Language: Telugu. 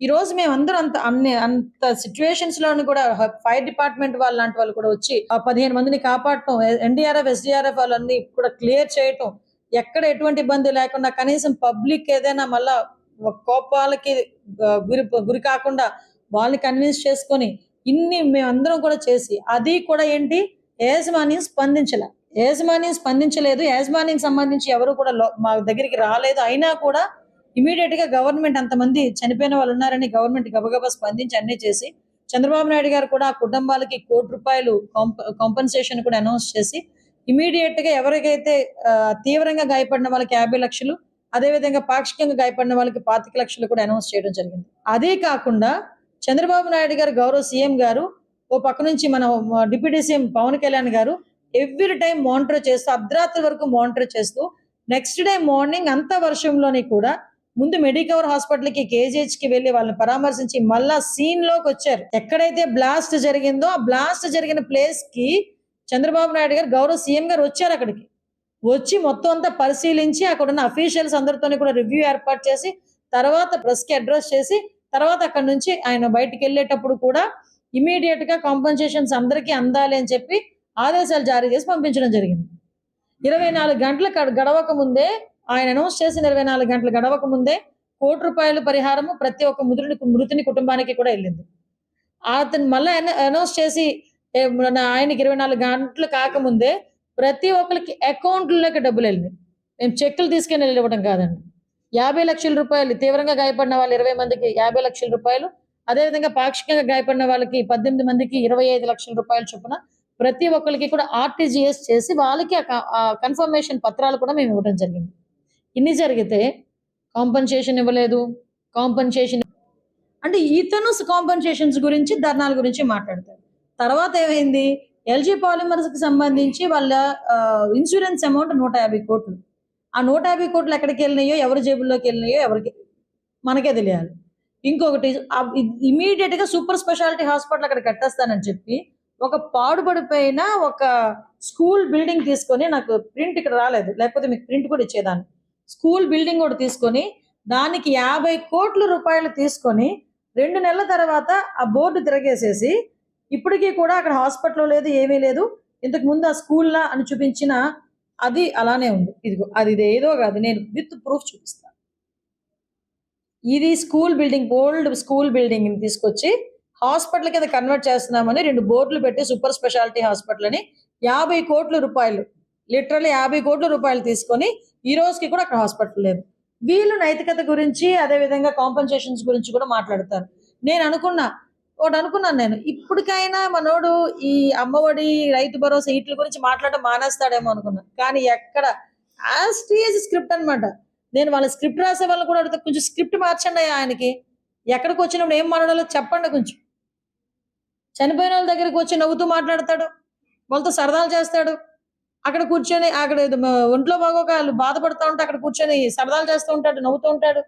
ఈ రోజు మేము అంత అన్ని అంత సిచ్యువేషన్స్లోని కూడా ఫైర్ డిపార్ట్మెంట్ వాళ్ళు లాంటి వాళ్ళు కూడా వచ్చి ఆ పదిహేను మందిని కాపాడటం ఎన్డీఆర్ఎఫ్ ఎస్డీఆర్ఎఫ్ వాళ్ళని కూడా క్లియర్ చేయటం ఎక్కడ ఎటువంటి ఇబ్బంది లేకుండా కనీసం పబ్లిక్ ఏదైనా మళ్ళా కోపాలకి గురి గురి కాకుండా వాళ్ళని కన్విన్స్ చేసుకొని ఇన్ని మేమందరం కూడా చేసి అది కూడా ఏంటి? యాజమాన్యం స్పందించలే. యాజమాన్యం స్పందించలేదు. యాజమాన్యం సంబంధించి ఎవరు కూడా మా దగ్గరికి రాలేదు. అయినా కూడా ఇమీడియట్గా గవర్నమెంట్ అంతమంది చనిపోయిన వాళ్ళు ఉన్నారని గవర్నమెంట్ గబగబా స్పందించి అన్ని చేసి చంద్రబాబు నాయుడు గారు కూడా ఆ కుటుంబాలకి కోటి రూపాయలు కాంపన్సేషన్ కూడా అనౌన్స్ చేసి ఇమీడియట్గా ఎవరికైతే తీవ్రంగా గాయపడిన వాళ్ళకి యాభై లక్షలు అదే విధంగా పాక్షికంగా గాయపడిన వాళ్ళకి పాతిక లక్షలు కూడా అనౌన్స్ చేయడం జరిగింది. అదే కాకుండా చంద్రబాబు నాయుడు గారు గౌరవ సీఎం గారు ఓ పక్క నుంచి మన డిప్యూటీ సీఎం పవన్ కళ్యాణ్ గారు ఎవ్రీ టైం మానిటర్ చేస్తూ అర్ధరాత్రి వరకు మానిటర్ చేస్తూ నెక్స్ట్ డే మార్నింగ్ అంత వర్షంలోని కూడా ముందు మెడికవర్ హాస్పిటల్కి కేజీహెచ్కి వెళ్ళి వాళ్ళని పరామర్శించి మళ్ళా సీన్లోకి వచ్చారు. ఎక్కడైతే బ్లాస్ట్ జరిగిందో ఆ బ్లాస్ట్ జరిగిన ప్లేస్కి చంద్రబాబు నాయుడు గారు గౌరవ సీఎం గారు వచ్చారు అక్కడికి. వచ్చి మొత్తం అంతా పరిశీలించి అక్కడ ఉన్న అఫీషియల్స్ అందరితోని కూడా రివ్యూ ఏర్పాటు చేసి తర్వాత ప్రెస్కి అడ్రస్ చేసి తర్వాత అక్కడ నుంచి ఆయన బయటికి వెళ్ళేటప్పుడు కూడా ఇమీడియట్గా కాంపన్సేషన్స్ అందరికీ అందాలి అని చెప్పి ఆదేశాలు జారీ చేసి పంపించడం జరిగింది. ఇరవై నాలుగు గంటలు గడవక ముందే ఆయన అనౌన్స్ చేసిన ఇరవై నాలుగు గంటలు గడవక ముందే కోటి రూపాయల పరిహారము ప్రతి ఒక్క ముదురుని మృతుని కుటుంబానికి కూడా వెళ్ళింది. అతను మళ్ళీ అనౌన్స్ చేసి ఆయనకి ఇరవై నాలుగు గంటలు కాకముందే ప్రతి ఒక్కరికి అకౌంట్లోకి డబ్బులు వెళ్ళినాయి. మేము చెక్కులు తీసుకెళ్ళి వెళ్ళివ్వడం కాదండి. యాభై లక్షల రూపాయలు తీవ్రంగా గాయపడిన వాళ్ళు ఇరవై మందికి యాభై లక్షల రూపాయలు అదేవిధంగా పాక్షికంగా గాయపడిన వాళ్ళకి పద్దెనిమిది మందికి ఇరవై ఐదు లక్షల రూపాయలు చొప్పున ప్రతి ఒక్కరికి కూడా ఆర్టీజీఎస్ చేసి వాళ్ళకి ఆ కన్ఫర్మేషన్ పత్రాలు కూడా మేము ఇవ్వడం జరిగింది. ఇన్ని జరిగితే కాంపన్సేషన్ ఇవ్వలేదు కాంపన్సేషన్ అంటే ఇతను కాంపన్సేషన్స్ గురించి ధర్నాల గురించి మాట్లాడతారు. తర్వాత ఏమైంది? ఎల్జీ పాలిమర్స్కి సంబంధించి వాళ్ళ ఇన్సూరెన్స్ అమౌంట్ నూట యాభై కోట్లు. ఆ నూట యాభై కోట్లు ఎక్కడికి వెళ్ళినాయో ఎవరి జేబుల్లోకి వెళ్ళినాయో ఎవరికి మనకే తెలియాలి. ఇంకొకటి ఇమీడియట్గా సూపర్ స్పెషాలిటీ హాస్పిటల్ అక్కడ కట్టేస్తానని చెప్పి ఒక పాడుపడిపోయిన ఒక స్కూల్ బిల్డింగ్ తీసుకొని నాకు ప్రింట్ ఇక్కడ రాలేదు. లేకపోతే మీకు ప్రింట్ కూడా ఇచ్చేదాన్ని. స్కూల్ బిల్డింగ్ కూడా తీసుకొని దానికి యాభై కోట్ల రూపాయలు తీసుకొని రెండు నెలల తర్వాత ఆ బోర్డు తిరగేసేసి ఇప్పటికీ కూడా అక్కడ హాస్పిటల్ లేదు ఏమీ లేదు. ఇంతకు ముందు ఆ స్కూల్లా అని చూపించిన అది అలానే ఉంది. ఇదిగో అది ఇది ఏదో కాదు. నేను విత్ ప్రూఫ్ చూపిస్తాను. ఇది స్కూల్ బిల్డింగ్ ఓల్డ్ స్కూల్ బిల్డింగ్ని తీసుకొచ్చి హాస్పిటల్ కింద కన్వర్ట్ చేస్తున్నామని రెండు బోర్డులు పెట్టి సూపర్ స్పెషాలిటీ హాస్పిటల్ అని యాభై కోట్ల రూపాయలు లిటరల్లీ యాభై కోట్ల రూపాయలు తీసుకొని ఈ రోజుకి కూడా అక్కడ హాస్పిటల్ లేదు. వీళ్ళు నైతికత గురించి అదే విధంగా కాంపన్సేషన్స్ గురించి కూడా మాట్లాడతారు. నేను అనుకున్నా ఒకటి అనుకున్నాను నేను ఇప్పటికైనా మనోడు ఈ అమ్మఒడి రైతు భరోసా వీటి గురించి మాట్లాడడం మానేస్తాడేమో అనుకున్నా. కానీ ఎక్కడ యాజ్ స్క్రిప్ట్ అన్నమాట. నేను వాళ్ళ స్క్రిప్ట్ రాసే వాళ్ళు కూడా అడుగుతా కొంచెం స్క్రిప్ట్ మార్చండి ఆయనకి. ఎక్కడికి వచ్చినప్పుడు ఏం మాట్లాడాలో చెప్పండి కొంచెం. చనిపోయిన వాళ్ళ దగ్గరికి వచ్చి నవ్వుతూ మాట్లాడతాడు వాళ్ళతో సరదాలు చేస్తాడు. అక్కడ కూర్చొని అక్కడ ఒంట్లో బాగోక వాళ్ళు బాధపడుతూ ఉంటే అక్కడ కూర్చొని సరదాలు చేస్తూ ఉంటాడు నవ్వుతూ ఉంటాడు.